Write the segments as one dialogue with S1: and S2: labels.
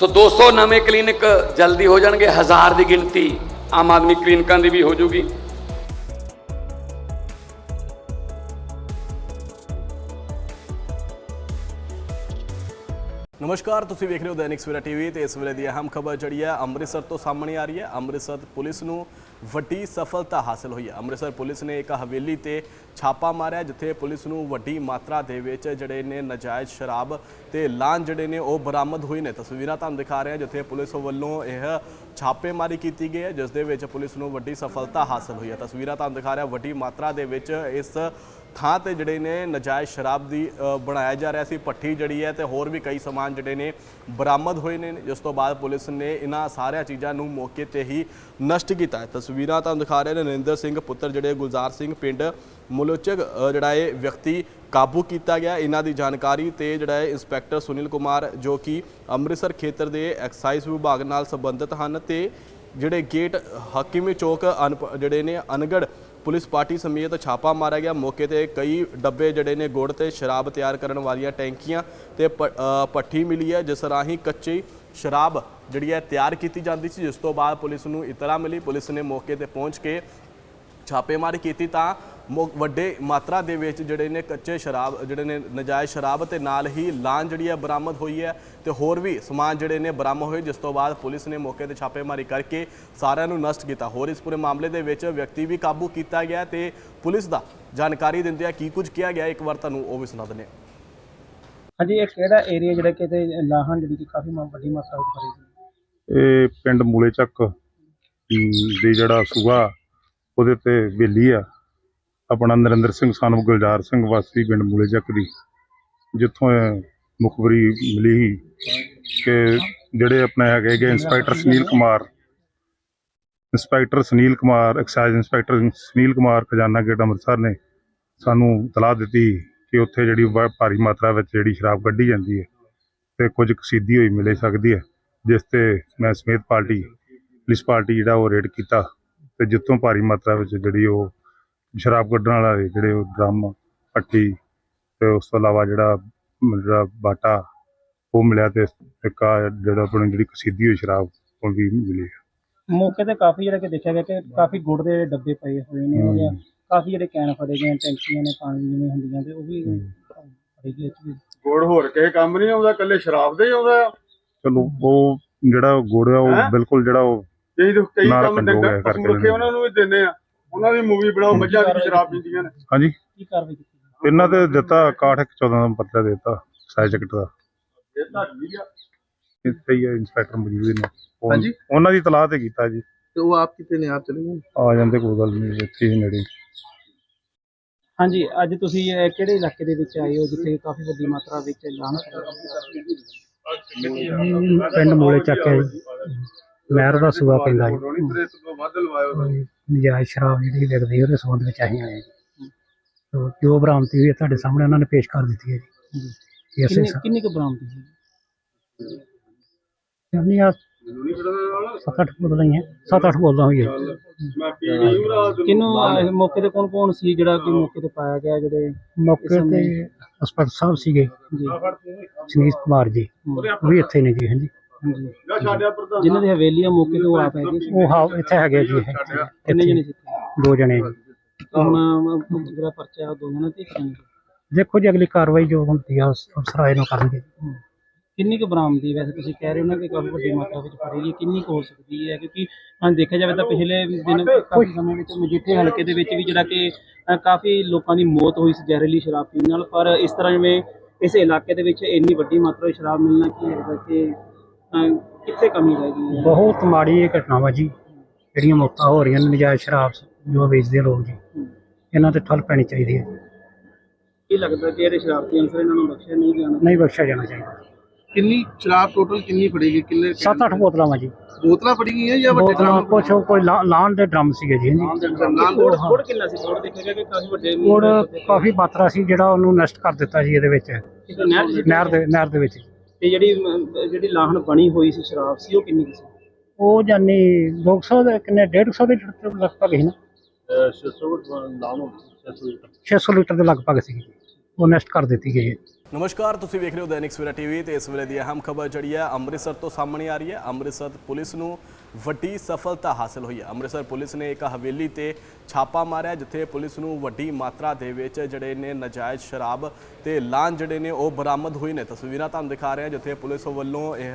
S1: ਸੋ 200 ਨਵੇਂ ਕਲੀਨਿਕ ਜਲਦੀ ਹੋ ਜਾਣਗੇ, ਹਜ਼ਾਰ ਦੀ ਗਿਣਤੀ ਆਮ ਆਦਮੀ ਕਲੀਨਿਕਾਂ ਦੀ ਵੀ ਹੋ ਜੂਗੀ।
S2: ਨਮਸਕਾਰ, ਤੁਸੀਂ ਵੇਖ ਰਹੇ ਹੋ ਦੈਨਿਕ ਸਵੇਰਾ ਟੀਵੀ ਤੇ ਇਸ ਵੇਲੇ ਦੀ ਅਹਿਮ ਖਬਰ ਜਿਹੜੀ ਹੈ ਅੰਮ੍ਰਿਤਸਰ ਤੋਂ ਸਾਹਮਣੇ ਆ ਰਹੀ ਹੈ। ਅੰਮ੍ਰਿਤਸਰ ਪੁਲਿਸ ਨੂੰ ਵੱਡੀ ਸਫਲਤਾ ਹਾਸਲ ਹੋਈ ਹੈ। ਅੰਮ੍ਰਿਤਸਰ ਪੁਲਿਸ ਨੇ ਇੱਕ ਹਵੇਲੀ ਤੇ ਛਾਪਾ ਮਾਰਿਆ, ਜਿੱਥੇ ਪੁਲਿਸ ਨੂੰ ਵੱਡੀ ਮਾਤਰਾ ਦੇ ਵਿੱਚ ਜਿਹੜੇ ਨੇ ਨਜਾਇਜ਼ ਸ਼ਰਾਬ ਤੇ ਲਾਨ ਜਿਹੜੇ ਨੇ ਉਹ ਬਰਾਮਦ ਹੋਏ ਨੇ। ਤਸਵੀਰਾਂ ਤੁਹਾਨੂੰ ਦਿਖਾ ਰਹੇ ਹਾਂ, ਜਿੱਥੇ ਪੁਲਿਸ ਵੱਲੋਂ ਇਹ ਛਾਪੇਮਾਰੀ ਕੀਤੀ ਗਈ ਹੈ, ਜਿਸ ਦੇ ਵਿੱਚ ਪੁਲਿਸ ਨੂੰ ਵੱਡੀ ਸਫਲਤਾ ਹਾਸਲ ਹੋਈ ਹੈ। ਤਸਵੀਰਾਂ ਤੁਹਾਨੂੰ ਦਿਖਾ ਰਿਹਾ, ਵੱਡੀ ਮਾਤਰਾ ਦੇ ਵਿੱਚ ਇਸ ਥਾਂ ਤੇ ਜਿਹੜੇ ਨੇ ਨਜਾਇਜ਼ ਸ਼ਰਾਬ ਦੀ ਬਣਾਇਆ ਜਾ ਰਿਹਾ ਸੀ, ਭੱਠੀ ਜਿਹੜੀ ਹੈ ਤੇ ਹੋਰ ਵੀ ਕਈ ਸਮਾਨ ਜਿਹੜੇ ਨੇ ਬਰਾਮਦ ਹੋਏ ਨੇ। ਜਿਸ ਤੋਂ ਬਾਅਦ ਪੁਲਿਸ ਨੇ ਇਹਨਾਂ ਸਾਰਿਆਂ ਚੀਜ਼ਾਂ ਨੂੰ ਮੌਕੇ ਤੇ ਹੀ ਨਸ਼ਟ ਕੀਤਾ। ਤਸਵੀਰਾਂ ਤੁਹਾਨੂੰ ਦਿਖਾ ਰਹੇ ਨੇ ਨਰਿੰਦਰ ਸਿੰਘ, ਪੁੱਤਰ ਜਿਹੜੇ ਗੁਲਜ਼ਾਰ ਸਿੰਘ, ਪਿੰਡ ਮੁਲੋਚਕ ਜਿਹੜਾ ਇਹ ਵਿਅਕਤੀ ਕਾਬੂ ਕੀਤਾ ਗਿਆ। ਇਹਨਾਂ ਦੀ ਜਾਣਕਾਰੀ ਤੇ ਜਿਹੜਾ ਹੈ ਇੰਸਪੈਕਟਰ ਸੁਨੀਲ ਕੁਮਾਰ, ਜੋ ਕਿ ਅੰਮ੍ਰਿਤਸਰ ਖੇਤਰ ਦੇ ਐਕਸਾਈਜ਼ ਵਿਭਾਗ ਨਾਲ ਸੰਬੰਧਿਤ ਹਨ ਤੇ ਜਿਹੜੇ ਗੇਟ, ਹਾਕੀਮੀ ਚੌਕ ਅਨਪ- ਜਿਹੜੇ ਨੇ ਅਨਗੜ ਪੁਲਿਸ ਪਾਰਟੀ ਸਮੇਤ ਛਾਪਾ ਮਾਰਿਆ ਗਿਆ। ਮੌਕੇ ਤੇ ਕਈ ਡੱਬੇ ਜਿਹੜੇ ਨੇ ਗੁੜ ਤੇ ਸ਼ਰਾਬ ਤਿਆਰ ਕਰਨ ਵਾਲੀਆਂ ਟੈਂਕੀਆਂ ਤੇ ਪੱਠੀ ਮਿਲੀ ਹੈ, ਜਿਸ ਰਾਹੀਂ ਕੱਚੀ ਸ਼ਰਾਬ ਜਿਹੜੀ ਹੈ ਤਿਆਰ ਕੀਤੀ ਜਾਂਦੀ ਸੀ, ਜਿਸ ਤੋਂ ਬਾਅਦ ਪੁਲਿਸ ਨੂੰ ਇਤਲਾ ਮਿਲੀ। ਪੁਲਿਸ ਨੇ ਮੌਕੇ ਤੇ ਪਹੁੰਚ ਕੇ ਛਾਪੇਮਾਰੀ ਕੀਤੀ ਤਾਂ ਵੱਡੇ ਮਾਤਰਾ ਦੇ ਵਿੱਚ ਜਿਹੜੇ ਨੇ ਕੱਚੇ ਸ਼ਰਾਬ ਜਿਹੜੇ ਨੇ ਨਜਾਇਜ਼ ਸ਼ਰਾਬ ਤੇ ਨਾਲ ਹੀ ਲਾਨ ਜਿਹੜੀ ਹੈ ਬਰਾਮਦ ਹੋਈ ਹੈ ਤੇ ਹੋਰ ਵੀ ਸਮਾਨ ਜਿਹੜੇ ਨੇ ਬਰਾਮਦ ਹੋਏ ਜਿਸ ਤੋਂ ਬਾਅਦ ਪੁਲਿਸ ਨੇ ਮੌਕੇ ਤੇ ਛਾਪੇਮਾਰੀ ਕਰਕੇ ਸਾਰਿਆਂ ਨੂੰ ਨਸ਼ਟ ਕੀਤਾ। ਹੋਰ ਇਸ ਪੂਰੇ ਮਾਮਲੇ ਦੇ ਵਿੱਚ ਵਿਅਕਤੀ ਵੀ ਕਾਬੂ ਕੀਤਾ ਗਿਆ ਤੇ ਪੁਲਿਸ ਦਾ ਜਾਣਕਾਰੀ ਦਿੰਦਿਆਂ ਕੀ ਕੁਝ ਕਿਹਾ ਗਿਆ। ਇੱਕ ਵਾਰ ਤੁਹਾਨੂੰ ਉਹ ਵੀ ਸੁਣਾ ਦਿੰਦੇ ਹਾਂ।
S3: ਹਾਂਜੀ ਇਹ ਕਿਹੜਾ ਏਰੀਆ ਜਿਹੜਾ ਕਿਤੇ ਲਾਹਣ ਜਿਹੜੀ ਕਿ ਕਾਫੀ ਵੱਡੀ ਮਾਤਰਾ ਵਿੱਚ ਭਰੀ ਸੀ
S4: ਇਹ ਪਿੰਡ ਮੂਲੇ ਚੱਕ ਦੇ ਜਿਹੜਾ ਸੂਆ ਉਹਦੇ ਤੇ ਬੇਲੀ ਆ। ਆਪਣਾ ਨਰਿੰਦਰ ਸਿੰਘ ਸਾਨੂੰ ਗੁਲਜ਼ਾਰ ਸਿੰਘ ਵਾਸੀ, ਪਿੰਡ ਮੂਲੇ ਚੱਕ ਦੀ, ਜਿੱਥੋਂ ਮੁਖਬਰੀ ਮਿਲੀ ਸੀ ਕਿ ਜਿਹੜੇ ਆਪਣੇ ਹੈਗੇ ਗੇ inspector Sunil Kumar inspector Sunil Kumar excise inspector Sunil Kumar Khazana gate Amritsar ਨੇ ਸਾਨੂੰ ਤਲਾਹ ਦਿੱਤੀ ਕਿ ਉੱਥੇ ਜਿਹੜੀ ਵਾ- ਭਾਰੀ ਮਾਤਰਾ ਵਿੱਚ ਜਿਹੜੀ ਸ਼ਰਾਬ ਕੱਢੀ ਜਾਂਦੀ ਹੈ ਤੇ ਕੁਝ ਕਸੀਦੀ ਹੋਈ ਮਿਲੇ ਸਕਦੀ ਹੈ, ਜਿਸ ਤੇ ਮੈਂ ਸਮੇਤ ਪਾਰਟੀ, ਪੁਲਿਸ ਪਾਰਟੀ ਜਿਹੜਾ ਉਹ ਰੇਡ ਕੀਤਾ ਤੇ ਜਿੱਥੋਂ ਭਾਰੀ ਮਾਤਰਾ ਵਿੱਚ ਜਿਹੜੀ ਉਹ ਸ਼ਰਾਬ ਕੱਢਣ ਵਾਲਾ ਜਿਹੜੇ ਉਹ ਡਰਮ ਪੱਟੀ ਤੇ ਉਸ ਤੋਂ ਇਲਾਵਾ ਜਿਹੜਾ ਜਿਹੜਾ ਬਾਟਾ ਉਹ ਮਿਲਿਆ ਤੇ ਇੱਕ ਆਹ ਜਿਹੜਾ ਆਪਣੀ ਜਿਹੜੀ ਕਸੀਦੀ ਹੋਈ ਸ਼ਰਾਬ ਉਹ ਵੀ ਮਿਲੀ
S3: ਮੌਕੇ ਤੇ ਕਾਫੀ ਜਿਹੜਾ ਕਿ ਦੇਖਿਆ ਗਿਆ ਕਿ ਕਾਫੀ ਗੁੜ ਦੇ ਡੱਬੇ ਪਏ ਹੋਏ ਨੇ
S4: ਹਮ।
S3: ਜਾਂ ਕਾਫੀ ਜਿਹੜੇ ਕੈਨ ਫੜੇ ਗਏ ਟੈਂਕੀਆਂ ਨੇ ਪਾਣੀ ਦੀਆਂ ਹੁੰਦੀਆਂ ਤੇ ਉਹ ਵੀ ਫੜੇ ਗਏ
S5: ਗੋੜ ਹੋਰ ਕਿਸੇ ਕੰਮ ਨਹੀਂ ਆਉਂਦਾ ਕੱਲੇ ਸ਼ਰਾਬ ਦੇ ਹੀ ਆਉਂਦਾ ਆ।
S4: ਚਲੋ ਉਹ ਜਿਹੜਾ ਗੁੜ ਆ ਉਹ? ਬਿਲਕੁਲ ਜਿਹੜਾ ਉਹ
S5: ਕਈ ਤਾਂ ਕਈ
S4: ਨਾਲ
S5: ਕੰਮ
S4: ਕਰਕੇ
S5: ਪਸ਼ੂ ਰੱਖੇ ਉਹਨਾਂ ਨੂੰ ਵੀ ਦਿੰਦੇ ਆ। ਉਹਨਾਂ ਦੀ ਮੂਵੀ ਬਣਾਓ ਮੱਝਾਂ ਦੀ ਸ਼ਰਾਬ ਪੀਂਦੀਆਂ ਨੇ।
S4: ਹਾਂਜੀ।
S3: ਕੀ ਕਾਰਵਾਈ ਕੀਤੀ
S4: ਇਹਨਾਂ ਤੇ ਦਿੱਤਾ 61 14 ਦਾ ਪੱਤਰ ਦੇ ਦਿੱਤਾ ਸਾਈਜ਼ ਚੈਕਟ ਦਾ।
S5: ਇਹ ਆ।
S4: ਇੱਥੇ ਹੀ ਆ ਇੰਸਪੈਕਟਰ ਮੌਜੂਦ ਨੇ। ਉਹ-
S6: ਹਾਂਜੀ।
S4: ਉਹਨਾਂ ਦੀ ਤਲਾਹ ਤੇ ਕੀਤਾ ਜੀ।
S6: ਤੇ ਉਹ ਆਪ ਕਿਤੇ ਨੇ ਆਪ ਚਲੇ ਗਏ?
S4: ਆ ਜਾਂਦੇ ਕੋਈ ਗੱਲ ਨਹੀਂ ਇੱਥੇ ਹੀ ਨੇੜੇ।
S3: ਹਾਂਜੀ ਅੱਜ ਤੁਸੀਂ ਅਹ, ਕਿਹੜੇ ਇਲਾਕੇ ਦੇ ਵਿੱਚ ਆਏ ਹੋ ਜਿੱਥੇ ਕਾਫੀ ਵੱਡੀ ਮਾਤਰਾ ਵਿੱਚ ਲਾਹਨਤ
S7: ਪਿੰਡ ਮੂਲੇ ਚੱਕ ਹੈ ਜੀ ਮਹਿਰ ਦਾ ਸੂਆ ਪੈਂਦਾ ਜੀ।
S5: ਰੋਣੀ ਤੇਰੇ ਤੋਂ ਵੱਧ ਲਵਾਇਓ ਤੁਹਾਨੂੰ।
S7: ਨਜਾਇਜ਼ ਸ਼ਰਾਬ ਜਿਹੜੀ ਵਿਕਦੀ ਉਹਦੇ ਸੰਬੰਧ ਵਿੱਚ ਅਸੀਂ ਆਏ ਜੀ ਤੋ ਜੋ ਬਰਾਮਦੀ ਹੋਈ ਹੈ ਤੁਹਾਡੇ ਸਾਹਮਣੇ ਉਹਨਾਂ ਨੇ ਪੇਸ਼ ਕਰ ਦਿੱਤੀ ਹੈ ਜੀ। ਅਸੀਂ
S3: ਕਿੰਨੀ ਕਿੰਨੀ ਕੁ ਬਰਾਮਦ ਸੀ
S7: ਆਪਣੀ ਆ ਸੱਤ ਅੱਠ ਬੋਤਲਾਂ ਹੀ ਹੈ। ਸੱਤ ਅੱਠ ਬੋਤਲਾਂ ਹੋਈ ਹੈ
S3: ਕਿਨੂੰ ਮੌਕੇ ਤੇ ਕੌਣ ਕੌਣ ਸੀ ਜਿਹੜਾ ਕਿ ਮੌਕੇ ਤੇ ਪਾਇਆ ਗਿਆ ਜਿਹੜੇ
S7: ਮੌਕੇ ਤੇ ਇੰਸਪੈਕਟਰ ਸਾਹਿਬ ਸੀਗੇ।
S3: ਜੀ।
S7: ਸੁਨੀਲ ਕੁਮਾਰ ਜੀ। ਉਹ ਵੀ ਇੱਥੇ ਨੇ ਜੀ ਹਾਂਜੀ।
S6: ਜਿਨ੍ਹਾਂ ਦੀ ਹਵੇਲੀ ਆ ਮੌਕੇ ਤੇ ਉਹ ਆਪ ਹੈਗੇ ਸੀ।
S7: ਉਹ ਹਾਂ ਇੱਥੇ ਹੈਗੇ ਜੀ ਇਹ।
S6: ਕਿੰਨੇ ਜਣੇ ਸੀ ਇੱਥੇ?
S7: ਦੋ ਜਣੇ। ਜੀ
S6: ਹੁਣ ਜਿਹੜਾ ਪਰਚਾ ਉਹ ਦੋ ਜਣੇ ਤੇ ਇੱਕ ਜਣੇ ਤੇ।
S7: ਦੇਖੋ ਜੀ ਅਗਲੀ ਕਾਰਵਾਈ ਜੋ ਹੁੰਦੀ ਆ ਉਸ ਅਫਸਰ ਆਏ ਨੂੰ ਕਰਨਗੇ।
S6: ਕਿੰਨੀ ਕੁ ਬਰਾਮਦੀ ਵੈਸੇ ਤੁਸੀਂ ਕਹਿ ਰਹੇ ਹੋ ਨਾ ਕਿ ਕਾਫੀ ਵੱਡੀ ਮਾਤਰਾ ਵਿੱਚ ਫੜੇਗੀ ਕਿੰਨੀ ਕੁ ਹੋ ਸਕਦੀ ਹੈ? ਕਿਉਂਕਿ ਹਾਂ ਦੇਖਿਆ ਜਾਵੇ ਤਾਂ ਪਿਛਲੇ ਦਿਨ ਕਾਫੀ ਸਮੇਂ ਵਿੱਚ ਮਜੀਠੇ ਹਲਕੇ ਦੇ ਵਿੱਚ ਵੀ ਜਿਹੜਾ ਕਿ ਅ, ਕਾਫੀ ਲੋਕਾਂ ਦੀ ਮੌਤ ਹੋਈ ਸੀ ਜ਼ਹਿਰੀਲੀ ਸ਼ਰਾਬ ਪੀਣ ਨਾਲ। ਪਰ ਇਸ ਤਰ੍ਹਾਂ ਜਿਵੇਂ ਇਸ ਇਲਾਕੇ ਦੇ ਵਿੱਚ ਇੰਨੀ ਵੱਡੀ ਮਾਤਰਾ ਵਿੱਚ ਸ਼ਰਾਬ ਮਿਲਣਾ ਕੀ ਲੱਗਦਾ ਕਿ ਕਿੱਥੇ ਕਮੀ ਰਹਿ ਗਈ ਹੈ?
S7: ਬਹੁਤ ਮਾੜੀ ਇਹ ਘਟਨਾ ਵਾ ਜੀ ਜਿਹੜੀਆਂ ਮੌਤਾਂ ਹੋ ਰਹੀਆਂ ਨੇ ਨਜਾਇਜ਼ ਸ਼ਰਾਬ ਜੋ ਵੇਚਦੇ ਆ ਲੋਕ ਜੀ ਇਹਨਾਂ ਤੇ ਠੱਲ ਪੈਣੀ ਚਾਹੀਦੀ ਹੈ।
S6: ਕੀ ਲੱਗਦਾ ਕਿ ਜਿਹੜੇ ਸ਼ਰਾਬੀ ਅੰਸਰ ਇਹਨਾਂ ਨੂੰ ਬਖਸ਼ਿਆ ਨਹੀਂ ਜਾਣਾ?
S7: ਨਹੀਂ ਬਖਸ਼ਿਆ ਜਾਣਾ ਚਾਹੀਦਾ।
S6: ਕਿੰਨੀ ਸ਼ਰਾਬ ਟੋਟਲ ਕਿੰਨੀ ਫੜੇਗੀ ਕਿੰਨੇ
S7: ਸੱਤ ਅੱਠ ਬੋਤਲਾਂ ਵਾ ਜੀ।
S6: ਬੋਤਲਾਂ ਫੜੀ ਗਈਆਂ ਜਾਂ
S7: ਬੋਤਲਾਂ ਕੁਛ ਕੋਈ ਲਾ- ਲਾਹਣ ਦੇ ਡਰਮ ਸੀਗੇ ਜੀ ਹਾਂਜੀ।
S6: ਗੁੜ ਗੁੜ ਕਿੰਨਾ ਸੀ? ਗੁੜ ਦੇਖਿਆ ਗਿਆ ਕਿ ਕਾਫੀ ਵੱਡੇ
S7: ਗੁੜ ਕਾਫੀ ਮਾਤਰਾ ਸੀ ਜਿਹੜਾ ਉਹਨੂੰ ਨਸ਼ਟ ਕਰ ਦਿੱਤਾ ਜੀ ਇਹਦੇ ਵਿੱਚ।
S6: ਇੱਕ ਨਹਿਰ ਸੀ।
S7: ਨਹਿਰ ਦੇ ਨਹਿਰ ਦੇ ਵਿੱਚ
S6: ਤੇ ਜਿਹੜੀ ਅਮ, ਜਿਹੜੀ ਲਾਹਣ ਬਣੀ ਹੋਈ ਸੀ ਸ਼ਰਾਬ ਸੀ ਉਹ ਕਿੰਨੀ ਕੁ ਸੀ?
S7: ਉਹ ਜਾਨੀ 200 ਦੇ ਕਿੰਨੇ 150 ਦੇ ਲਗਭਗ ਸੀ ਨਾ। 600 ਲੀਟਰ। ਦੇ ਲਗਭਗ ਸੀ ਉਹ ਨਸ਼ਟ ਕਰ ਦਿੱਤੀ ਗਈ ਹੈ।
S2: ਨਮਸਕਾਰ, ਤੁਸੀਂ ਵੇਖ ਰਹੇ ਹੋ ਦੈਨਿਕ ਸਵੇਰਾ ਟੀਵੀ ਤੇ ਇਸ ਵੇਲੇ ਦੀ ਅਹਿਮ ਖਬਰ ਜਿਹੜੀ ਹੈ ਅੰਮ੍ਰਿਤਸਰ ਤੋਂ ਸਾਹਮਣੇ ਆ ਰਹੀ ਹੈ। ਅੰਮ੍ਰਿਤਸਰ ਪੁਲਿਸ ਨੂੰ ਵੱਡੀ ਸਫਲਤਾ ਹਾਸਲ ਹੋਈ ਹੈ। ਅੰਮ੍ਰਿਤਸਰ ਪੁਲਿਸ ਨੇ ਇੱਕ ਹਵੇਲੀ ਤੇ ਛਾਪਾ ਮਾਰਿਆ, ਜਿੱਥੇ ਪੁਲਿਸ ਨੂੰ ਵੱਡੀ ਮਾਤਰਾ ਦੇ ਵਿੱਚ ਜਿਹੜੇ ਨੇ ਨਜਾਇਜ਼ ਸ਼ਰਾਬ ਤੇ ਲਾਨ ਜਿਹੜੇ ਨੇ ਉਹ ਬਰਾਮਦ ਹੋਏ ਨੇ। ਤਸਵੀਰਾਂ ਤੁਹਾਨੂੰ ਦਿਖਾ ਰਹੇ ਹਾਂ, ਜਿੱਥੇ ਪੁਲਿਸ ਵੱਲੋਂ ਇਹ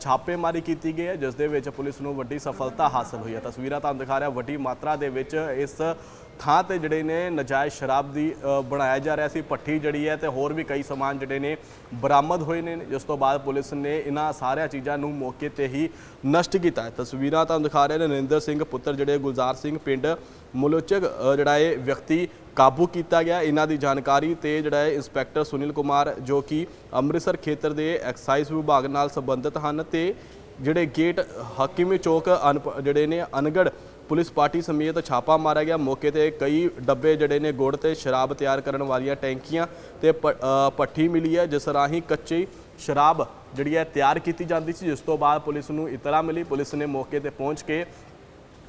S2: ਛਾਪੇਮਾਰੀ ਕੀਤੀ ਗਈ ਹੈ, ਜਿਸ ਦੇ ਵਿੱਚ ਪੁਲਿਸ ਨੂੰ ਵੱਡੀ ਸਫਲਤਾ ਹਾਸਲ ਹੋਈ ਹੈ। ਤਸਵੀਰਾਂ ਤੁਹਾਨੂੰ ਦਿਖਾ ਰਿਹਾ, ਵੱਡੀ ਮਾਤਰਾ ਦੇ ਵਿੱਚ ਇਸ ਥਾਂ ਤੇ ਜਿਹੜੇ ਨੇ ਨਜਾਇਜ਼ ਸ਼ਰਾਬ ਦੀ ਬਣਾਇਆ ਜਾ ਰਿਹਾ ਸੀ ਪੱਠੀ ਜਿਹੜੀ ਹੈ ਤੇ ਹੋਰ ਵੀ ਕਈ ਸਮਾਨ ਜਿਹੜੇ ਨੇ ਬਰਾਮਦ ਹੋਏ ਨੇ। ਜਿਸ ਤੋਂ ਬਾਅਦ ਪੁਲਿਸ ਨੇ ਇਹਨਾਂ ਸਾਰੀਆਂ ਚੀਜ਼ਾਂ ਨੂੰ ਮੌਕੇ ਤੇ ਹੀ ਨਸ਼ਟ ਕੀਤਾ। ਤਸਵੀਰਾਂ ਤੁਹਾਨੂੰ ਦਿਖਾ ਰਹੇ ਨੇ ਨਰਿੰਦਰ ਸਿੰਘ, ਪੁੱਤਰ ਜਿਹੜੇ ਗੁਲਜ਼ਾਰ ਸਿੰਘ, ਪਿੰਡ ਮੁਲੋਚਕ ਜਿਹੜਾ ਇਹ ਵਿਅਕਤੀ ਕਾਬੂ ਕੀਤਾ ਗਿਆ। ਇਹਨਾਂ ਦੀ ਜਾਣਕਾਰੀ ਤੇ ਜਿਹੜਾ ਹੈ ਇੰਸਪੈਕਟਰ ਸੁਨੀਲ ਕੁਮਾਰ, ਜੋ ਕਿ ਅੰਮ੍ਰਿਤਸਰ ਖੇਤਰ ਦੇ ਐਕਸਾਈਜ਼ ਵਿਭਾਗ ਨਾਲ ਸੰਬੰਧਿਤ ਹਨ ਤੇ ਜਿਹੜੇ ਗੇਟ, ਹਾਕੀਮੀ ਚੌਕ ਅਨਪ- ਜਿਹੜੇ ਨੇ ਅਨਗੜ ਪੁਲਿਸ ਪਾਰਟੀ ਸਮੇਤ ਛਾਪਾ ਮਾਰਿਆ ਗਿਆ। ਮੌਕੇ ਤੇ ਕਈ ਡੱਬੇ ਜਿਹੜੇ ਨੇ ਗੁੜ ਤੇ ਸ਼ਰਾਬ ਤਿਆਰ ਕਰਨ ਵਾਲੀਆਂ ਟੈਂਕੀਆਂ ਤੇ ਪੱਠੀ ਮਿਲੀ ਹੈ, ਜਿਸ ਰਾਹੀਂ ਕੱਚੀ ਸ਼ਰਾਬ ਜਿਹੜੀ ਹੈ ਤਿਆਰ ਕੀਤੀ ਜਾਂਦੀ ਸੀ, ਜਿਸ ਤੋਂ ਬਾਅਦ ਪੁਲਿਸ ਨੂੰ ਇਤਲਾ ਮਿਲੀ। ਪੁਲਿਸ ਨੇ ਮੌਕੇ ਤੇ ਪਹੁੰਚ ਕੇ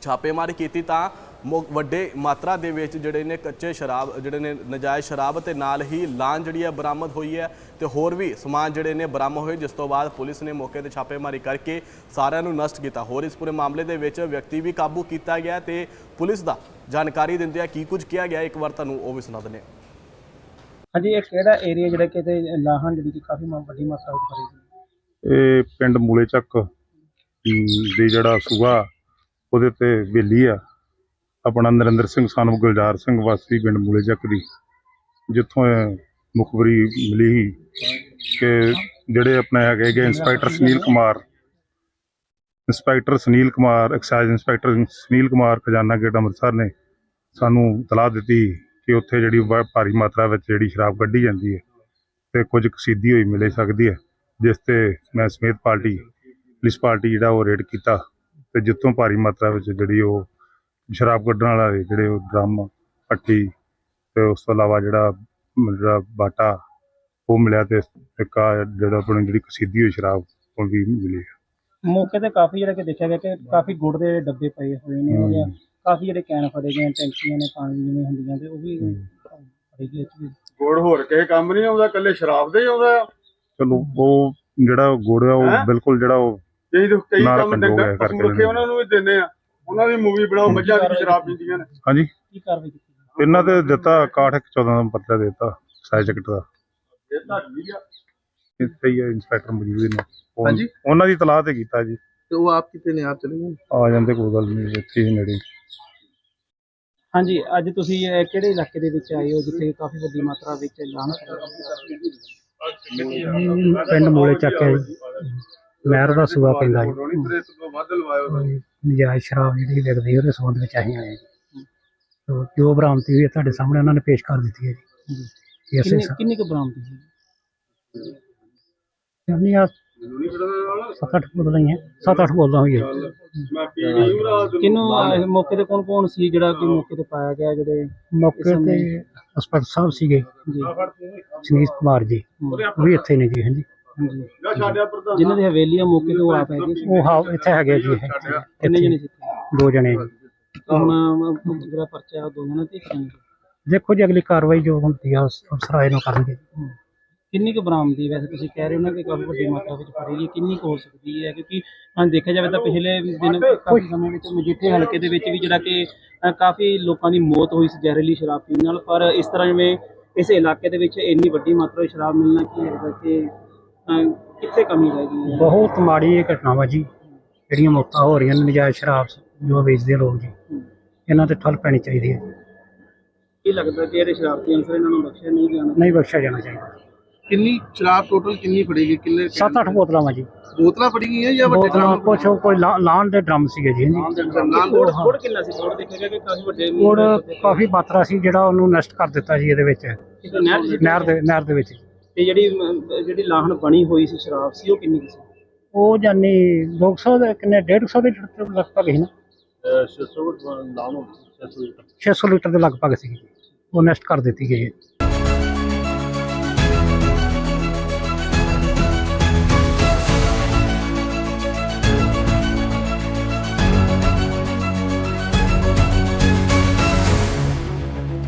S2: ਛਾਪੇਮਾਰੀ ਕੀਤੀ ਤਾਂ ਵੱਡੇ ਮਾਤਰਾ ਦੇ ਵਿੱਚ ਜਿਹੜੇ ਨੇ ਕੱਚੇ ਸ਼ਰਾਬ ਜਿਹੜੇ ਨੇ ਨਜਾਇਜ਼ ਸ਼ਰਾਬ ਤੇ ਨਾਲ ਹੀ ਲਾਨ ਜਿਹੜੀ ਹੈ ਬਰਾਮਦ ਹੋਈ ਹੈ ਤੇ ਹੋਰ ਵੀ ਸਮਾਨ ਜਿਹੜੇ ਨੇ ਬਰਾਮਦ ਹੋਏ ਜਿਸ ਤੋਂ ਬਾਅਦ ਪੁਲਿਸ ਨੇ ਮੌਕੇ ਤੇ ਛਾਪੇਮਾਰੀ ਕਰਕੇ ਸਾਰਿਆਂ ਨੂੰ ਨਸ਼ਟ ਕੀਤਾ। ਹੋਰ ਇਸ ਪੂਰੇ ਮਾਮਲੇ ਦੇ ਵਿੱਚ ਵਿਅਕਤੀ ਵੀ ਕਾਬੂ ਕੀਤਾ ਗਿਆ ਤੇ ਪੁਲਿਸ ਦਾ ਜਾਣਕਾਰੀ ਦਿੰਦਿਆਂ ਕੀ ਕੁਝ ਕਿਹਾ ਗਿਆ। ਇੱਕ ਵਾਰ ਤੁਹਾਨੂੰ ਉਹ ਵੀ ਸੁਣਾ ਦਿੰਦੇ ਹਾਂ।
S6: ਹਾਂਜੀ ਇਹ ਕਿਹੜਾ ਏਰੀਆ ਜਿਹੜਾ ਕਿ ਤੇ ਲਾਹਣ ਜਿਹੜੀ ਕਿ ਕਾਫੀ ਮਾ- ਵੱਡੀ ਮਾਤਰਾ ਵਿੱਚ ਫੜੇਗੀ
S4: ਇਹ ਪਿੰਡ ਮੂਲੇ ਚੱਕ ਦੇ ਜਿਹੜਾ ਸੂਆ ਉਹਦੇ ਤੇ ਵੇਲੀ ਆ। ਆਪਣਾ ਨਰਿੰਦਰ ਸਿੰਘ ਸਾਨੂੰ ਗੁਲਜ਼ਾਰ ਸਿੰਘ ਵਾਸੀ ਪਿੰਡ ਮੂਲੇ ਚੱਕ ਦੀ, ਜਿੱਥੋਂ ਮੁਖਬਰੀ ਮਿਲੀ ਕਿ ਜਿਹੜੇ ਆਪਣੇ ਹੈਗੇ ਗੇ inspector Sunil Kumar inspector Sunil Kumar excise inspector Sunil Kumar Khazana gate Amritsar ਨੇ ਸਾਨੂੰ ਤਲਾਹ ਦਿੱਤੀ ਕਿ ਉੱਥੇ ਜਿਹੜੀ ਵਾ- ਭਾਰੀ ਮਾਤਰਾ ਵਿੱਚ ਜਿਹੜੀ ਸ਼ਰਾਬ ਕੱਢੀ ਜਾਂਦੀ ਹੈ ਤੇ ਕੁਝ ਕਸੀਦੀ ਹੋਈ ਮਿਲੇ ਸਕਦੀ ਹੈ, ਜਿਸ ਤੇ ਮੈਂ ਸਮੇਤ ਪਾਰਟੀ, ਪੁਲਿਸ ਪਾਰਟੀ ਜਿਹੜਾ ਉਹ ਰੇਡ ਕੀਤਾ ਤੇ ਜਿੱਥੋਂ ਭਾਰੀ ਮਾਤਰਾ ਵਿੱਚ ਜਿਹੜੀ ਉਹ ਸ਼ਰਾਬ ਕੱਢਣ ਵਾਲੇ ਜਿਹੜੇ ਉਹ ਡਰਮ ਪੱਟੀ ਤੇ ਉਸ ਤੋਂ ਇਲਾਵਾ ਜਿਹੜਾ ਜਿਹੜਾ ਬਾਟਾ ਉਹ ਮਿਲਿਆ ਤੇ ਇੱਕ ਆਹ ਜਿਹੜਾ ਆਪਣੀ ਜਿਹੜੀ ਕਸੀਦੀ ਹੋਈ ਸ਼ਰਾਬ ਉਹ ਵੀ ਮਿਲੀ
S6: ਮੌਕੇ ਤੇ ਕਾਫੀ ਜਿਹੜਾ ਕਿ ਦੇਖਿਆ ਗਿਆ ਕਿ ਕਾਫੀ ਗੁੜ ਦੇ ਡੱਬੇ ਪਏ ਹੋਏ ਨੇ ਔਰ ਕਾਫੀ ਜਿਹੜੇ ਕੈਨ ਫੜੇ ਗਏ ਨੇ, ਟੈਂਕੀਆਂ ਨੇ ਪਾਣੀ ਦੀਆਂ ਹੁੰਦੀਆਂ ਤੇ ਉਹ ਵੀ ਫੜੇ ਗਏ ਇੱਥੇ ਵੀ।
S5: ਗੁੜ ਹੋਰ ਕਿਸੇ ਕੰਮ ਨਹੀਂ ਆਉਂਦਾ ਕੱਲੇ ਸ਼ਰਾਬ ਦੇ ਹੀ ਆਉਂਦਾ ਆ।
S4: ਚਲੋ ਉਹ ਜਿਹੜਾ ਗੁੜ ਆ ਉਹ ਬਿਲਕੁਲ ਜਿਹੜਾ ਉਹ
S5: ਕਈ ਕੰਮ
S4: ਹੈ
S5: ਡੰਗਰ
S4: ਕਰਕੇ
S5: ਪਸ਼ੂ ਰੱਖੇ ਉਹਨਾਂ ਨੂੰ ਵੀ ਦਿੰਦੇ ਆ। ਉਹਨਾਂ ਦੀ ਮੂਵੀ ਬਣਾਓ ਮੱਝਾਂ ਦੀ ਸ਼ਰਾਬ ਪੀਂਦੀਆਂ ਨੇ।
S4: ਹਾਂਜੀ।
S6: ਕੀ ਕਾਰਵਾਈ ਕੀਤੀ?
S4: ਇਹਨਾਂ ਤੇ ਦਿੱਤਾ 61 14 ਦਾ ਪੱਤਰ ਦਿੱਤਾ ਸਾਈਜ਼ ਚੈੱਕ ਦਾ।
S5: ਇਹ ਆ।
S4: ਇੱਥੇ ਹੀ ਆ ਇੰਸਪੈਕਟਰ ਮੌਜੂਦ ਨੇ। ਉਹ-
S6: ਹਾਂਜੀ।
S4: ਉਹਨਾਂ ਦੀ ਤਲਾਹ ਤੇ ਕੀਤਾ ਜੀ।
S6: ਤੇ ਉਹ ਆਪ ਕਿਤੇ ਨੇ ਆਪ ਚਲੇ ਗਏ?
S4: ਆ ਜਾਂਦੇ ਕੋਈ ਗੱਲ ਨਹੀਂ ਇੱਥੇ ਹੀ ਨੇੜੇ।
S6: ਹਾਂਜੀ ਅੱਜ ਤੁਸੀਂ ਇਹ ਕਿਹੜੇ ਇਲਾਕੇ ਦੇ ਵਿੱਚ ਆਏ ਹੋ ਜਿੱਥੇ ਕਾਫੀ ਵੱਡੀ ਮਾਤਰਾ ਵਿੱਚ ਲਾਹਣ
S7: ਪਿੰਡ ਮੂਲੇ ਚੱਕ ਹੈ ਜੀ। ਮਹਿਰ ਦਾ ਸੂਆ ਪੈਂਦਾ ਜੀ
S5: ਰੋਣੀ ਤੇਰੇ ਤੋਂ ਵੱਧ ਲਵਾਇਓ
S7: ਨਜਾਇਜ਼ ਸ਼ਰਾਬ ਜਿਹੜੀ ਵਿਕਦੀ ਉਹਦੇ ਸੰਬੰਧ ਵਿੱਚ ਅਸੀਂ ਆਏ ਜੀ। ਤੋ ਜੋ ਬਰਾਮਦੀ ਹੋਈ ਹੈ ਤੁਹਾਡੇ ਸਾਹਮਣੇ ਉਹਨਾਂ ਨੇ ਪੇਸ਼ ਕਰ ਦਿੱਤੀ ਹੈ ਜੀ। ਇਸੇ
S6: ਕਿੰਨੀ ਕਿੰਨੀ ਕੁ ਬਰਾਮਦੀ ਸੀ
S7: ਸਾਹਮਣੇ ਆ ਸੱਤ ਅੱਠ ਬੋਤਲਾਂ ਹੀ ਹੈ। ਸੱਤ ਅੱਠ
S5: ਨੂੰ ਰਾਤ ਨੂੰ
S6: ਕਿਨੂੰ ਮੌਕੇ ਤੇ ਕੌਣ ਕੌਣ ਸੀ ਜਿਹੜਾ ਕਿ ਮੌਕੇ ਤੇ ਪਾਇਆ ਗਿਆ ਜਿਹੜੇ
S7: ਮੌਕੇ ਤੇ ਇੰਸਪੈਕਟਰ ਸਾਹਿਬ ਸੀਗੇ।
S6: ਜੀ।
S7: ਸੁਨੀਲ ਕੁਮਾਰ ਜੀ। ਉਹ ਵੀ ਇੱਥੇ ਨੇ ਜੀ ਹਾਂਜੀ।
S6: ਹਾਂਜੀ।
S5: ਜਾਂ ਛਾੜਿਆ ਪ੍ਰਧਾਨ
S6: ਜਿਨ੍ਹਾਂ ਦੀ ਹਵੇਲੀ ਆ ਮੌਕੇ ਤੇ ਉਹ ਆਪ ਹੈਗੇ ਸੀ।
S7: ਉਹ ਹਾਂ ਇੱਥੇ ਹੈਗੇ ਜੀ। ਇਹ।
S6: ਕਿੰਨੇ ਜਣੇ ਸੀ ਇੱਥੇ?
S7: ਦੋ ਜਣੇ। ਜੀ
S6: ਹੁਣ ਜਿਹੜਾ ਪਰਚਾ ਉਹ ਦੋ ਜਣੇ ਤੇ ਤੇ।
S7: ਦੇਖੋ ਜੀ ਅਗਲੀ ਕਾਰਵਾਈ ਜੋ ਹੁੰਦੀ ਆ ਉਸ ਅਫਸਰ ਆਏ ਨੂੰ ਕਰਨਗੇ।
S6: ਕਿੰਨੀ ਕੁ ਬਰਾਮਦੀ ਵੈਸੇ ਤੁਸੀਂ ਕਹਿ ਰਹੇ ਹੋ ਨਾ ਕਿ ਕਾਫੀ ਵੱਡੀ ਮਾਤਰਾ ਵਿੱਚ ਫੜੀ ਗਈ ਕਿੰਨੀ ਕੁ ਹੋ ਸਕਦੀ ਹੈ? ਕਿਉਂਕਿ ਹਾਂ ਦੇਖਿਆ ਜਾਵੇ ਤਾਂ ਪਿਛਲੇ ਦਿਨ ਕਾਫੀ ਸਮੇਂ ਵਿੱਚ ਮਜੀਠੇ ਹਲਕੇ ਦੇ ਵਿੱਚ ਵੀ ਜਿਹੜਾ ਕਿ ਅ, ਕਾਫੀ ਲੋਕਾਂ ਦੀ ਮੌਤ ਹੋਈ ਸੀ ਜ਼ਹਿਰੀਲੀ ਸ਼ਰਾਬ ਪੀਣ ਨਾਲ। ਪਰ ਇਸ ਤਰ੍ਹਾਂ ਜਿਵੇਂ ਇਸ ਇਲਾਕੇ ਦੇ ਵਿੱਚ ਇੰਨੀ ਵੱਡੀ ਮਾਤਰਾ ਵਿੱਚ ਸ਼ਰਾਬ ਮਿਲਣਾ ਕੀ ਲੱਗਦਾ ਕਿ ਕਿੱਥੇ ਕਮੀ ਰਹਿ ਗਈ ਹੈ?
S7: ਬਹੁਤ ਮਾੜੀ ਇਹ ਘਟਨਾ ਵਾ ਜੀ ਜਿਹੜੀਆਂ ਮੌਤਾਂ ਹੋ ਰਹੀਆਂ ਨੇ ਨਜਾਇਜ਼ ਸ਼ਰਾਬ ਜੋ ਵੇਚਦੇ ਲੋਕ ਜੀ ਇਹਨਾਂ ਤੇ ਠੱਲ ਪੈਣੀ ਚਾਹੀਦੀ ਹੈ।
S6: ਕੀ ਲੱਗਦਾ ਕਿ ਜਿਹੜੇ ਸ਼ਰਾਬਤੀ ਅਨਸਰ ਇਹਨਾਂ ਨੂੰ ਬਖਸ਼ਿਆ ਨਹੀਂ ਜਾਣਾ?
S7: ਨਹੀਂ ਬਖਸ਼ਿਆ ਜਾਣਾ ਚਾਹੀਦਾ।
S8: ਕਿੰਨੀ ਸ਼ਰਾਬ ਟੋਟਲ ਕਿੰਨੀ ਫੜੇਗੀ ਕਿੰਨੇ
S7: ਸੱਤ ਅੱਠ ਬੋਤਲਾਂ ਵਾ ਜੀ।
S8: ਬੋਤਲਾਂ ਫੜੀ ਗਈਆਂ ਜਾਂ ਵੱਡੇ
S7: ਬੋਤਲਾਂ ਕੁਛ ਕੋਈ ਲਾ- ਲਾਹਣ ਦੇ ਡਰਮ ਸੀਗੇ ਜੀ ਹਾਂਜੀ।
S6: ਗੁੜ ਗੁੜ ਕਿੰਨਾ ਸੀ? ਗੁੜ ਦੇਖਿਆ ਗਿਆ ਕਿ ਕਾਫੀ ਵੱਡੇ
S7: ਗੁੜ ਕਾਫੀ ਮਾਤਰਾ ਸੀ ਜਿਹੜਾ ਉਹਨੂੰ ਨਸ਼ਟ ਕਰ ਦਿੱਤਾ ਜੀ ਇਹਦੇ ਵਿੱਚ। ਨਹਿਰ ਦੇ ਨਹਿਰ ਦੇ ਵਿੱਚ।
S6: ਤੇ ਜਿਹੜੀ ਅਮ, ਜਿਹੜੀ ਲਾਹਣ ਬਣੀ ਹੋਈ ਸੀ ਸ਼ਰਾਬ ਸੀ ਉਹ ਕਿੰਨੀ ਕੁ ਸੀ?
S7: ਉਹ ਜਾਨੀ 200 ਦੇ ਕਿੰਨੇ 150 ਦੇ ਲੀਟਰ ਲਗਭਗ ਸੀ ਨਾ। 600 ਲੀਟਰ ਦੇ ਲਗਭਗ ਸੀ ਉਹ ਨਸ਼ਟ ਕਰ ਦਿੱਤੀ ਗਈ ਹੈ।